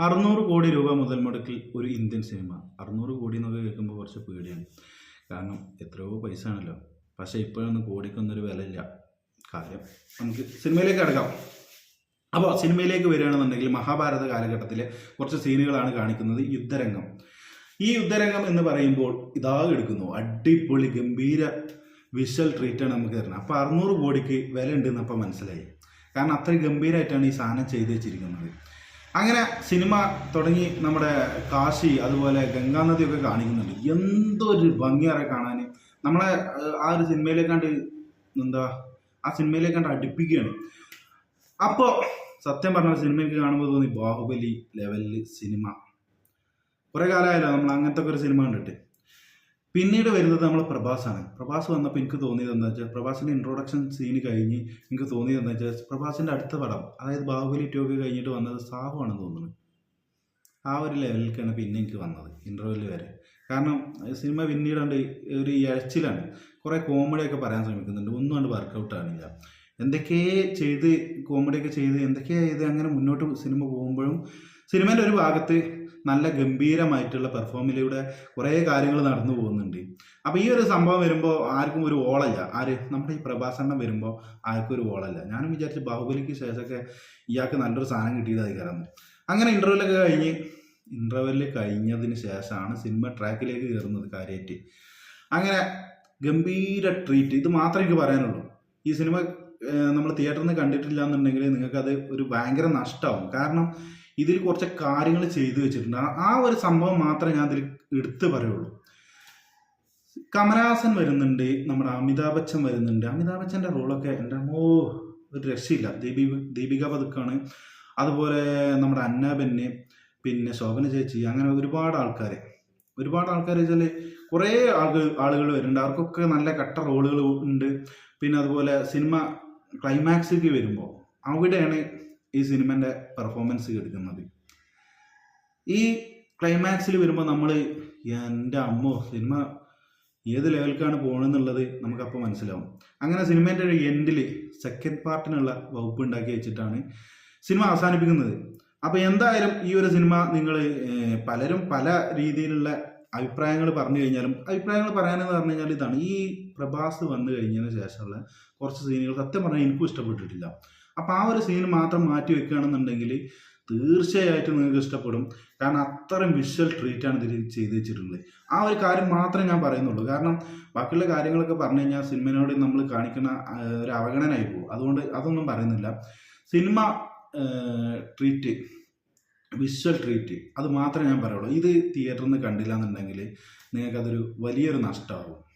അറുന്നൂറ് കോടി രൂപ മുതൽ മുടക്കിൽ ഒരു ഇന്ത്യൻ സിനിമ. അറുന്നൂറ് കോടി എന്നൊക്കെ കേൾക്കുമ്പോൾ കുറച്ച് പേടിയാണ്. കാരണം എത്രയോ പൈസ ആണല്ലോ. പക്ഷേ ഇപ്പോഴൊന്നും കോടിക്കൊന്നൊരു വിലയില്ല. കാര്യം നമുക്ക് സിനിമയിലേക്ക് കിടക്കാം. അപ്പോൾ സിനിമയിലേക്ക് വരികയാണെന്നുണ്ടെങ്കിൽ മഹാഭാരത കാലഘട്ടത്തിലെ കുറച്ച് സീനുകളാണ് കാണിക്കുന്നത് യുദ്ധരംഗം. ഈ യുദ്ധരംഗം എന്ന് പറയുമ്പോൾ ഇതാ എടുക്കുന്നു. അടിപൊളി ഗംഭീര വിഷ്വൽ ട്രീറ്റാണ് നമുക്ക് തരുന്നത്. അപ്പോൾ അറുന്നൂറ് കോടിക്ക് വില ഉണ്ടെന്നപ്പോൾ മനസ്സിലായി. കാരണം അത്രയും ഗംഭീരമായിട്ടാണ് ഈ സാധനം ചെയ്തു വെച്ചിരിക്കുന്നത്. അങ്ങനെ സിനിമ തുടങ്ങി നമ്മുടെ കാശി അതുപോലെ ഗംഗാനദിയൊക്കെ കാണിക്കുന്നുണ്ട്. എന്തൊരു ഭംഗിയാറെ കാണാൻ നമ്മളെ ആ ഒരു സിനിമയിലേക്കാണ്ട് എന്താ ആ സിനിമയിലേക്കാണ്ട് അടുപ്പിക്കുകയാണ്. അപ്പോൾ സത്യം പറഞ്ഞ സിനിമയ്ക്ക് കാണുമ്പോൾ തോന്നി ബാഹുബലി ലെവലിൽ സിനിമ. കുറേ കാലമായല്ലോ നമ്മൾ അങ്ങനത്തെ ഒക്കെ ഒരു സിനിമ കണ്ടിട്ട്. പിന്നീട് വരുന്നത് നമ്മൾ പ്രഭാസാണ്. പ്രഭാസ് വന്നപ്പോൾ എനിക്ക് തോന്നിയത് എന്താ വെച്ചാൽ പ്രഭാസിന്റെ ഇൻട്രൊഡക്ഷൻ സീന് കഴിഞ്ഞ് എനിക്ക് തോന്നിയത് എന്താ വെച്ചാൽ പ്രഭാസിന്റെ അടുത്ത പടം അതായത് ബാഹുബലി ടോക്ക് കഴിഞ്ഞിട്ട് വന്നത് ആണെന്ന് തോന്നുന്നു. ആ ഒരു ലെവലിലേക്കാണ് പിന്നെ എനിക്ക് വന്നത് ഇന്റർവ്യൂവിൽ വരെ. കാരണം സിനിമ പിന്നീട് ഒരു ഇഴച്ചിലാണ് കുറേ കോമഡിയൊക്കെ പറയാൻ ശ്രമിക്കുന്നുണ്ട് ഒന്നും കണ്ട് വർക്കൗട്ട് ആണില്ല എന്തൊക്കെ ചെയ്ത് കോമഡിയൊക്കെ ചെയ്ത് എന്തൊക്കെയാ ചെയ്ത് അങ്ങനെ മുന്നോട്ട് സിനിമ പോകുമ്പോഴും സിനിമേന്റെ ഒരു ഭാഗത്ത് നല്ല ഗംഭീരമായിട്ടുള്ള പെർഫോമിലൂടെ കുറേ കാര്യങ്ങൾ നടന്നു പോകുന്നുണ്ട്. അപ്പോൾ ഈ ഒരു സംഭവം വരുമ്പോൾ ആർക്കും ഒരു ഓളല്ല. ആര്? നമ്മുടെ ഈ പ്രഭാസണ്ണം വരുമ്പോൾ ആർക്കും ഒരു ഓളല്ല. ഞാനും വിചാരിച്ചു ബാഹുബലിക്ക് ശേഷമൊക്കെ ഇയാൾക്ക് നല്ലൊരു സാധനം കിട്ടിയതായി കയറുന്നു അങ്ങനെ ഇന്റർവ്യൂലൊക്കെ കഴിഞ്ഞ് ഇന്റർവെല്ല് കഴിഞ്ഞതിന് ശേഷമാണ് സിനിമ ട്രാക്കിലേക്ക് കയറുന്നത് കാര്യമായിട്ട് അങ്ങനെ ഗംഭീര ട്രീറ്റ് ഇത് മാത്രമേ എനിക്ക് പറയാനുള്ളൂ. ഈ സിനിമ നമ്മൾ തിയേറ്ററിൽ നിന്ന് കണ്ടിട്ടില്ല എന്നുണ്ടെങ്കിൽ നിങ്ങൾക്കത് ഒരു ഭയങ്കര നഷ്ടമാവും കാരണം ഇതിൽ കുറച്ച് കാര്യങ്ങൾ ചെയ്തു വെച്ചിട്ടുണ്ട്. ആ- ഒരു സംഭവം മാത്രമേ ഞാൻ ഇതിൽ എടുത്തു പറയുള്ളൂ. കമലഹാസൻ വരുന്നുണ്ട് നമ്മുടെ അമിതാഭ് ബച്ചൻ വരുന്നുണ്ട്. അമിതാഭ് ബച്ചന്റെ റോളൊക്കെ എന്റെ അമ്മോ ഒരു രക്ഷയില്ല. ദീപി ദീപിക പതുക്കാണ്. അതുപോലെ നമ്മുടെ അന്നാബെന്നെ പിന്നെ ശോഭന ചേച്ചി അങ്ങനെ ഒരുപാട് ആൾക്കാർ ഒരുപാട് ആൾക്കാർ വെച്ചാൽ കുറേ ആളുകൾ ആളുകൾ വരുന്നുണ്ട്. അവർക്കൊക്കെ നല്ല കട്ട റോളുകൾ ഉണ്ട്. പിന്നെ അതുപോലെ സിനിമ ക്ലൈമാക്സിലേക്ക് വരുമ്പോൾ അവിടെയാണ് ഈ സിനിമന്റെ പെർഫോമൻസ് എടുക്കുന്നത് ഈ ക്ലൈമാക്സിൽ വരുമ്പോൾ നമ്മൾ എന്റെ അമ്മോ സിനിമ ഏത് ലെവലിലേക്കാണ് പോകണമെന്നുള്ളത് നമുക്കപ്പോൾ മനസ്സിലാവും. അങ്ങനെ സിനിമേന്റെ ഒരു എൻഡിൽ സെക്കൻഡ് പാർട്ടിനുള്ള വകുപ്പ് ഉണ്ടാക്കി വെച്ചിട്ടാണ് സിനിമ അവസാനിപ്പിക്കുന്നത്. അപ്പോൾ എന്തായാലും ഈ ഒരു സിനിമ നിങ്ങൾ പലരും പല രീതിയിലുള്ള അഭിപ്രായങ്ങൾ പറഞ്ഞു കഴിഞ്ഞാലും അഭിപ്രായങ്ങൾ പറയാനെന്ന് പറഞ്ഞു കഴിഞ്ഞാൽ ഇതാണ്. ഈ പ്രഭാസ് വന്നു കഴിഞ്ഞതിന് ശേഷമുള്ള കുറച്ച് സീനുകൾ സത്യം പറഞ്ഞാൽ എനിക്കും ഇഷ്ടപ്പെട്ടിട്ടില്ല. അപ്പോൾ ആ ഒരു സീൻ മാത്രം മാറ്റി വെക്കുകയാണെന്നുണ്ടെങ്കിൽ തീർച്ചയായിട്ടും നിങ്ങൾക്ക് ഇഷ്ടപ്പെടും. കാരണം അത്രയും വിഷ്വൽ ട്രീറ്റ് ആണ് ഇതിൽ ചെയ്ത് വെച്ചിട്ടുള്ളത്. ആ ഒരു കാര്യം മാത്രമേ ഞാൻ പറയുന്നുള്ളൂ. കാരണം ബാക്കിയുള്ള കാര്യങ്ങളൊക്കെ പറഞ്ഞു കഴിഞ്ഞാൽ സിനിമയോട് നമ്മൾ കാണിക്കുന്ന ഒരു അവഗണനായി പോകും. അതുകൊണ്ട് അതൊന്നും പറയുന്നില്ല. സിനിമ ട്രീറ്റ് വിഷ്വൽ ട്രീറ്റ് അത് മാത്രമേ ഞാൻ പറയുള്ളൂ. ഇത് തിയേറ്ററിൽ നിന്ന് കണ്ടില്ല എന്നുണ്ടെങ്കിൽ നിങ്ങൾക്കതൊരു വലിയൊരു നഷ്ടമാകും